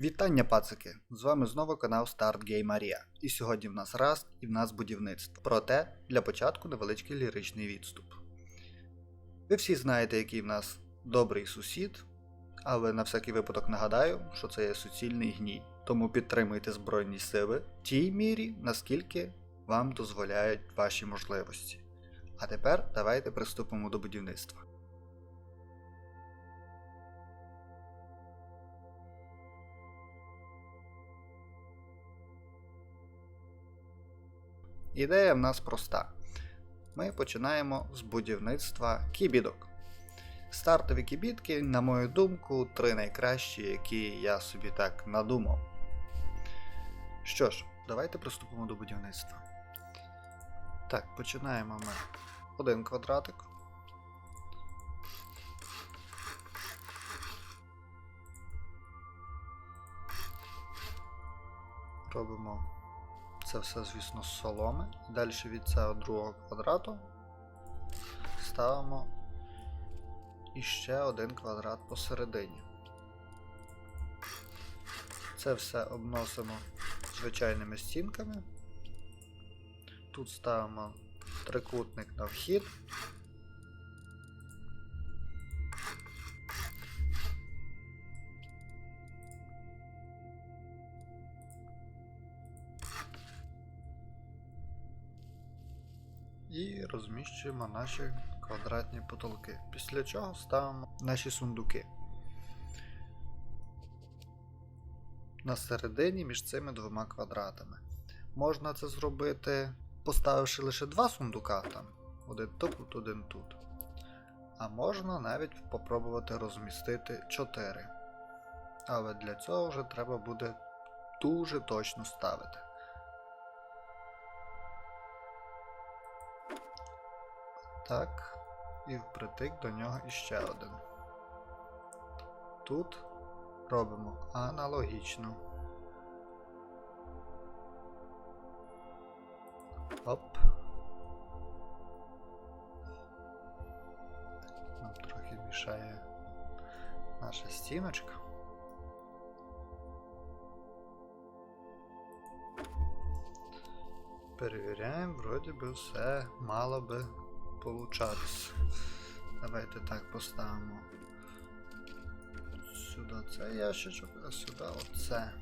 Вітання, пацики! З вами знову канал Start Game Maria. І сьогодні в нас Rust і в нас будівництво. Проте для початку невеличкий ліричний відступ. Ви всі знаєте, який в нас добрий сусід, але на всякий випадок нагадаю, що це є суцільний гній. Тому підтримуйте Збройні сили в тій мірі, наскільки вам дозволяють ваші можливості. А тепер давайте приступимо до будівництва. Ідея в нас проста. Ми починаємо з будівництва кібідок. Стартові кібітки, на мою думку, три найкращі, які я собі так надумав. Що ж, давайте приступимо до будівництва. Так, починаємо ми один квадратик. Робимо це все, звісно, з соломи. Далі від цього другого квадрату ставимо іще один квадрат посередині. Це все обносимо звичайними стінками. Тут ставимо трикутник на вхід. Розміщуємо наші квадратні потолки. Після чого ставимо наші сундуки. На середині між цими двома квадратами. Можна це зробити, поставивши лише два сундука там. Один тут, один тут. А можна навіть попробувати розмістити 4. Але для цього вже треба буде дуже точно ставити. Так, і впритик до нього іще один. Тут робимо аналогічно. Оп. Нам трохи мішає наша стіночка. Перевіряємо, вроді би все мало би получатися. Давайте так поставимо. Сюди це ящичок, а сюди оце.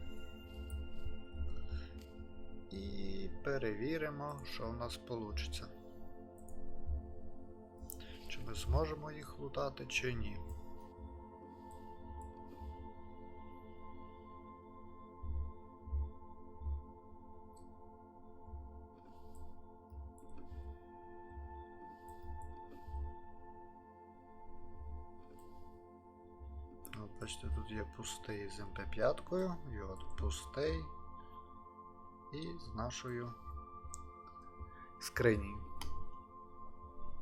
І перевіримо, що в нас вийде. Чи ми зможемо їх лутати, чи ні. Є пустий з МП5, і от пустий і з нашою скринею.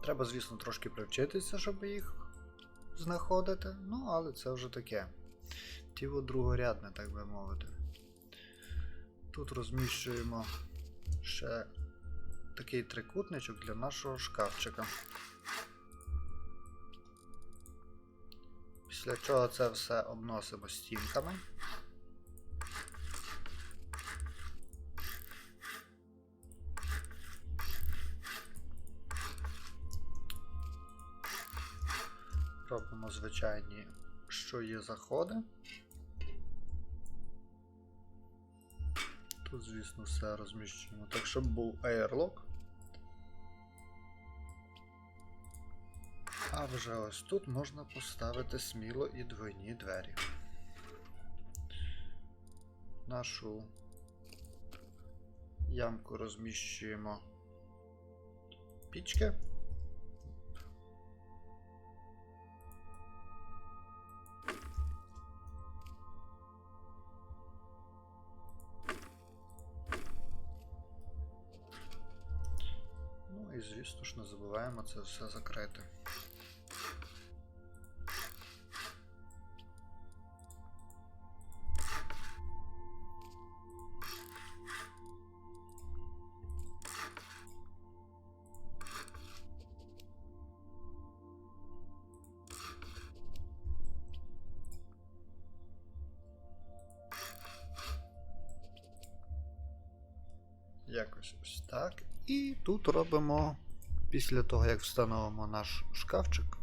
Треба, звісно, трошки привчитися, щоб їх знаходити, ну, але це вже таке. Тіло другорядне, так би мовити. Тут розміщуємо ще такий трикутничок для нашого шкафчика. Після чого це все обносимо стінками. Робимо звичайні, що є заходи. Тут, звісно, все розміщуємо так, щоб був airlock. А вже ось тут можна поставити сміло і двойні двері. Нашу ямку розміщуємо пічки. Ну і звісно ж не забуваємо це все закрити. Якось ось так. І тут робимо, після того, як встановимо наш шкафчик.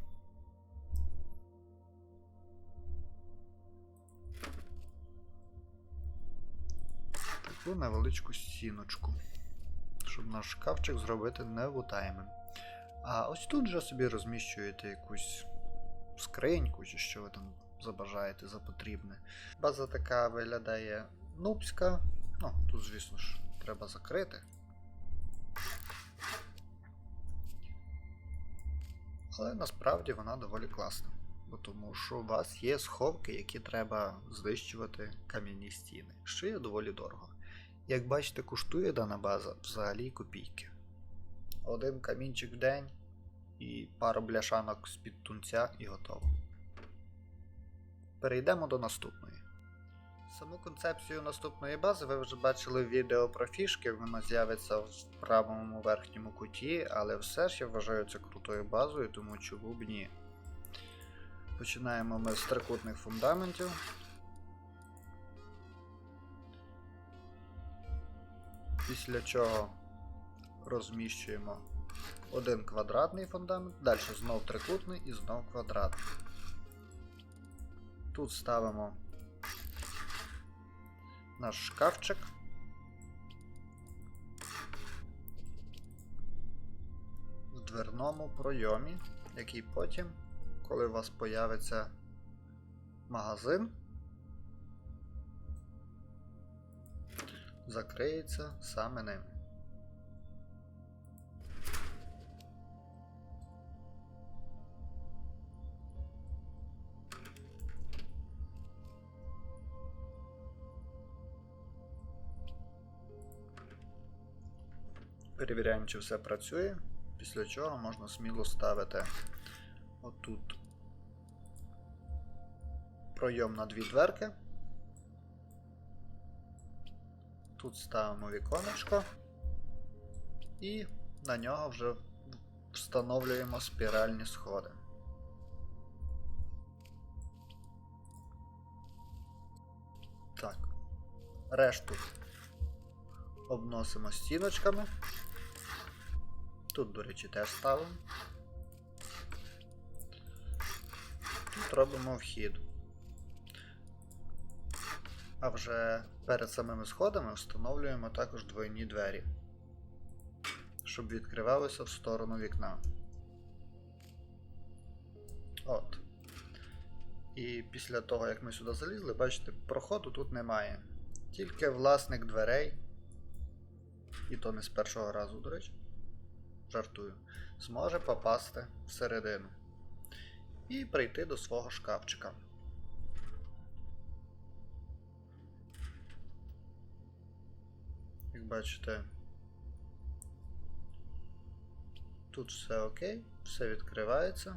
Таку невеличку стіночку, щоб наш шкафчик зробити невутаємим. А ось тут же собі розміщуєте якусь скриньку, чи що ви там забажаєте за потрібне. База така виглядає нубська. Ну, тут, звісно ж, треба закрити. Але насправді вона доволі класна. Бо тому що у вас є сховки, які треба знищувати кам'яні стіни, що є доволі дорого. Як бачите, коштує дана база взагалі копійки. Один камінчик в день і пару бляшанок з-під тунця і готово. Перейдемо до наступної. Саму концепцію наступної бази ви вже бачили в відео про фішки, воно з'явиться в правому верхньому куті, але все ж я вважаю це крутою базою, тому чому б ні. Починаємо ми з трикутних фундаментів. Після чого розміщуємо один квадратний фундамент, далі знов трикутний і знов квадратний. Тут ставимо наш шкафчик. В дверному пройомі, який потім, коли у вас появиться магазин, закриється саме ним. Перевіряємо, чи все працює, після чого можна сміло ставити отут пройом на дві дверки. Тут ставимо віконечко і на нього вже встановлюємо спіральні сходи. Так, решту обносимо стіночками. Тут, до речі, теж ставимо. Тут робимо вхід. А вже перед самими сходами встановлюємо також двойні двері, щоб відкривалися в сторону вікна. От. І після того, як ми сюди залізли, бачите, проходу тут немає. Тільки власник дверей, і то не з першого разу, до речі, жартую, зможе попасти всередину і прийти до свого шкафчика. Як бачите, тут все окей, все відкривається.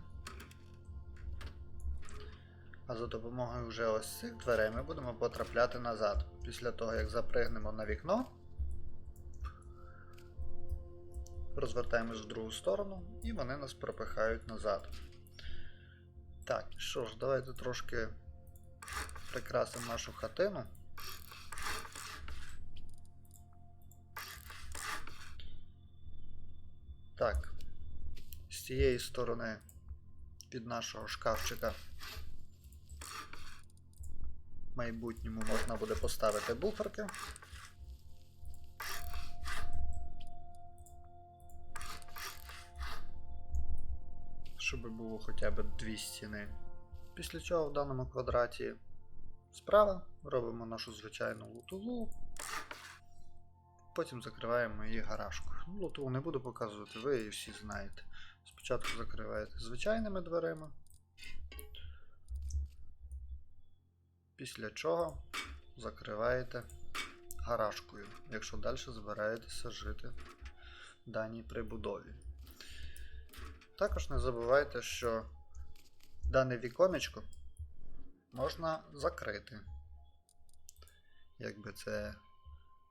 А за допомогою вже ось цих дверей ми будемо потрапляти назад. Після того, як запригнемо на вікно, розвертаємось в другу сторону і вони нас пропихають назад. Так, що ж, давайте трошки прикрасимо нашу хатину. Так, з цієї сторони від нашого шкафчика в майбутньому можна буде поставити буферки. Щоб було хоча б дві стіни. Після чого в даному квадраті справа робимо нашу звичайну лутову. Потім закриваємо її гаражкою. Ну, лутову не буду показувати, ви її всі знаєте. Спочатку закриваєте звичайними дверима. Після чого закриваєте гаражкою, якщо далі збираєтеся жити в даній прибудові. Також не забувайте, що дане віконечко можна закрити. Якби це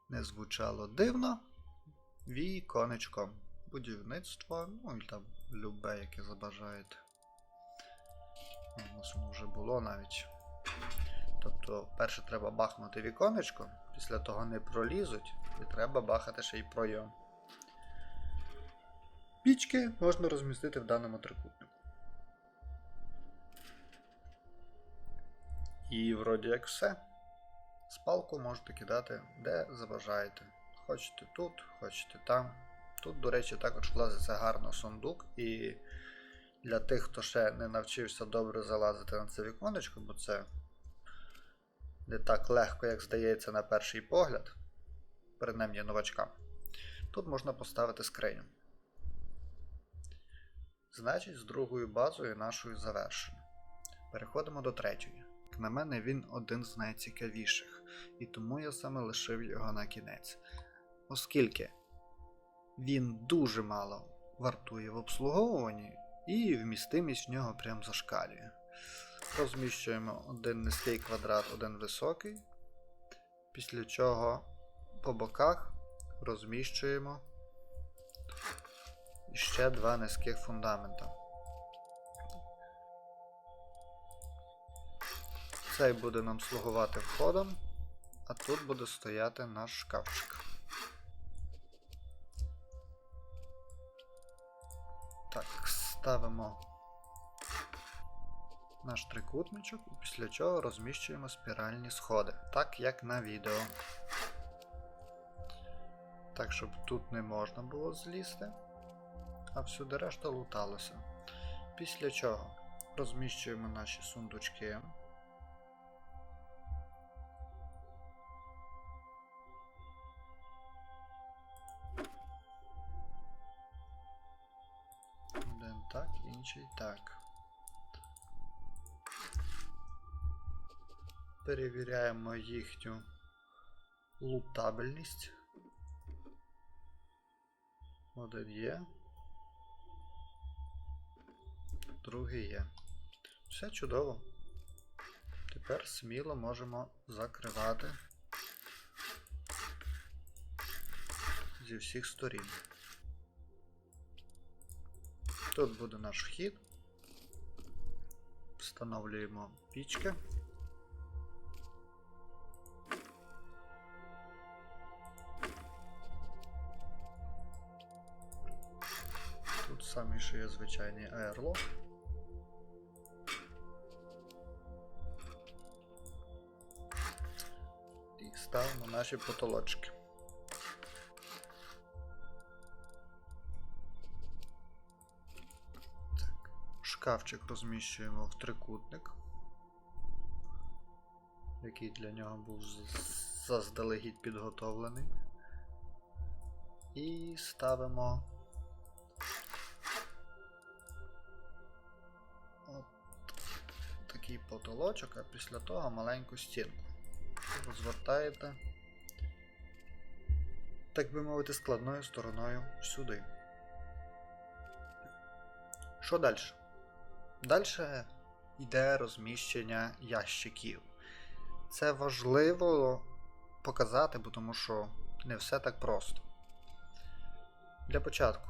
не звучало дивно, віконечком. Будівництво, ну і там любе, яке забажаєте. У нас вже було навіть. Тобто, перше треба бахнути віконечко, після того не пролізуть, і треба бахати ще й пройом. Пічки можна розмістити в даному трикутнику. І вроді як все. Спалку можете кидати де забажаєте. Хочете тут, хочете там. Тут, до речі, також влазиться гарно сундук, і для тих, хто ще не навчився добре залазити на це віконечко, бо це не так легко, як здається на перший погляд, принаймні новачкам, тут можна поставити скриню. Значить, з другою базою нашою завершено. Переходимо до третьої. Як на мене, він один з найцікавіших, і тому я саме лишив його на кінець. Оскільки він дуже мало вартує в обслуговуванні, і вмістимість в нього прям зашкалює. Розміщуємо один низький квадрат, один високий, після чого по боках розміщуємо ще два низьких фундамента. Цей буде нам слугувати входом, а тут буде стояти наш шкафчик. Так, ставимо наш трикутничок і після чого розміщуємо спіральні сходи, так як на відео. Так, щоб тут не можна було злізти, а всюди решта луталося. Після чого розміщуємо наші сундучки. Один так, інший так. Перевіряємо їхню лутабельність. Один є. Другий є. Все чудово. Тепер сміло можемо закривати зі всіх сторін. Тут буде наш вхід. Встановлюємо пічки. Тут самий ще є звичайний аерлок. Ставимо наші потолочки. Так. Шкафчик розміщуємо в трикутник, який для нього був заздалегідь підготовлений. І ставимо от такий потолочок, а після того маленьку стінку. Розвертаєте, так би мовити, складною стороною сюди. Що далі? Далі йде розміщення ящиків. Це важливо показати, бо тому що не все так просто. Для початку,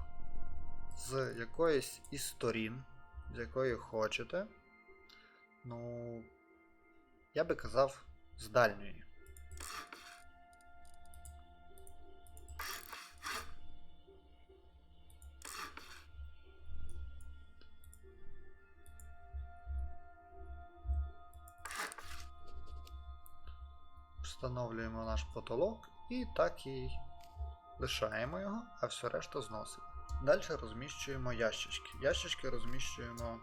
з якоїсь із сторін, з якої хочете, ну, я би казав, з дальньої. Встановлюємо наш потолок і так і лишаємо його, а все решта зносимо. Далі розміщуємо ящички. Ящички розміщуємо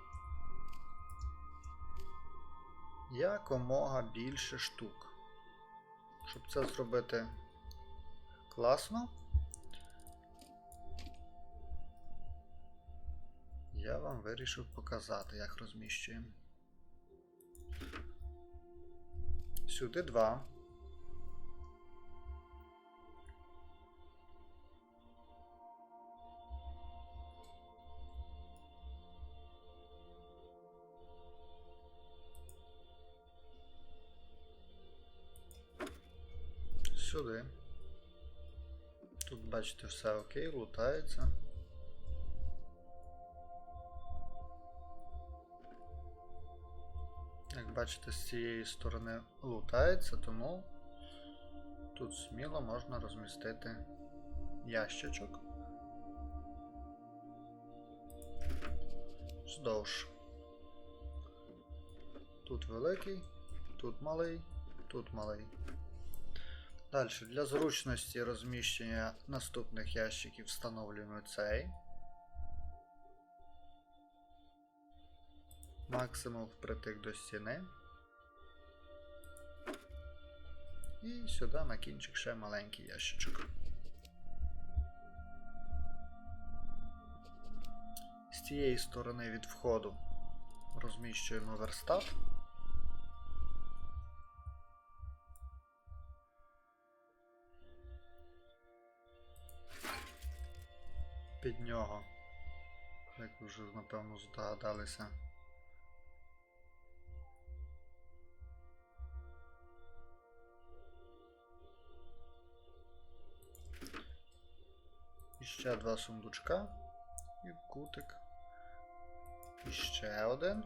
якомога більше штук. Щоб це зробити класно, я вам вирішив показати, як розміщуємо. Сюди два. Сюди. Тут, бачите, все окей, лутається. Як бачите, з цієї сторони лутається, тому тут сміло можна розмістити ящичок. Вздовж. Тут великий, тут малий, тут малий. Далі, для зручності розміщення наступних ящиків встановлюємо цей. Максимум впритик до стіни. І сюди на кінчик ще маленький ящичок. З цієї сторони від входу розміщуємо верстат. Під нього, як ви вже напевно здогадалися, І ще два сундучка і кутик. І ще один.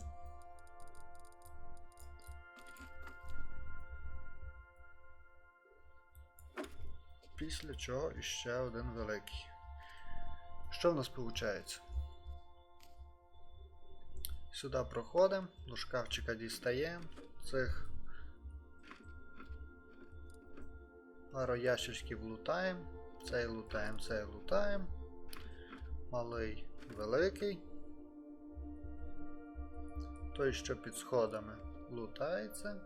Після чого іще один великий. Що в нас виходить? Сюди проходимо, до шкафчика дістаємо цих пару ящичків лутаємо. Цей лутаємо, цей лутаємо. Малий великий. Той, що під сходами, лутається.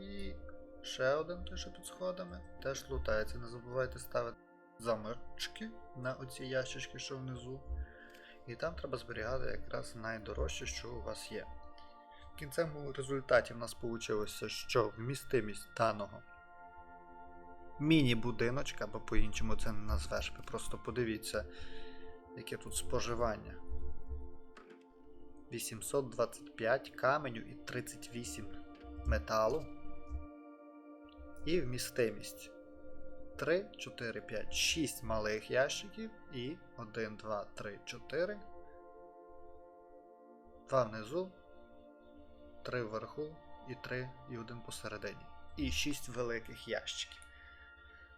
І ще один той, що під сходами, теж лутається. Не забувайте ставити замочки на оці ящички, що внизу. І там треба зберігати якраз найдорожче, що у вас є. В кінцевому результаті в нас вийшло, що вмістимість даного міні-будиночка, або по-іншому це не назвеш. Ви просто подивіться, яке тут споживання. 825 каменю і 38 металу. І вмістимість 3, 4, 5, 6 малих ящиків і 1, 2, 3, 4. 2 внизу, 3 вверху і 3 і 1 посередині. І 6 великих ящиків.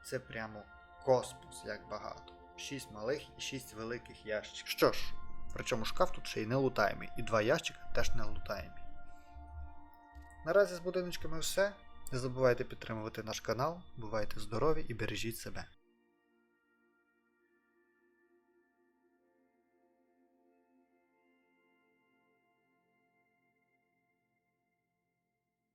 Це прямо космос, як багато. 6 малих і 6 великих ящиків. Що ж, причому шкаф тут ще й не лутаємий, і два ящика теж не лутаємі. Наразі з будиночками все. Не забувайте підтримувати наш канал, бувайте здорові і бережіть себе.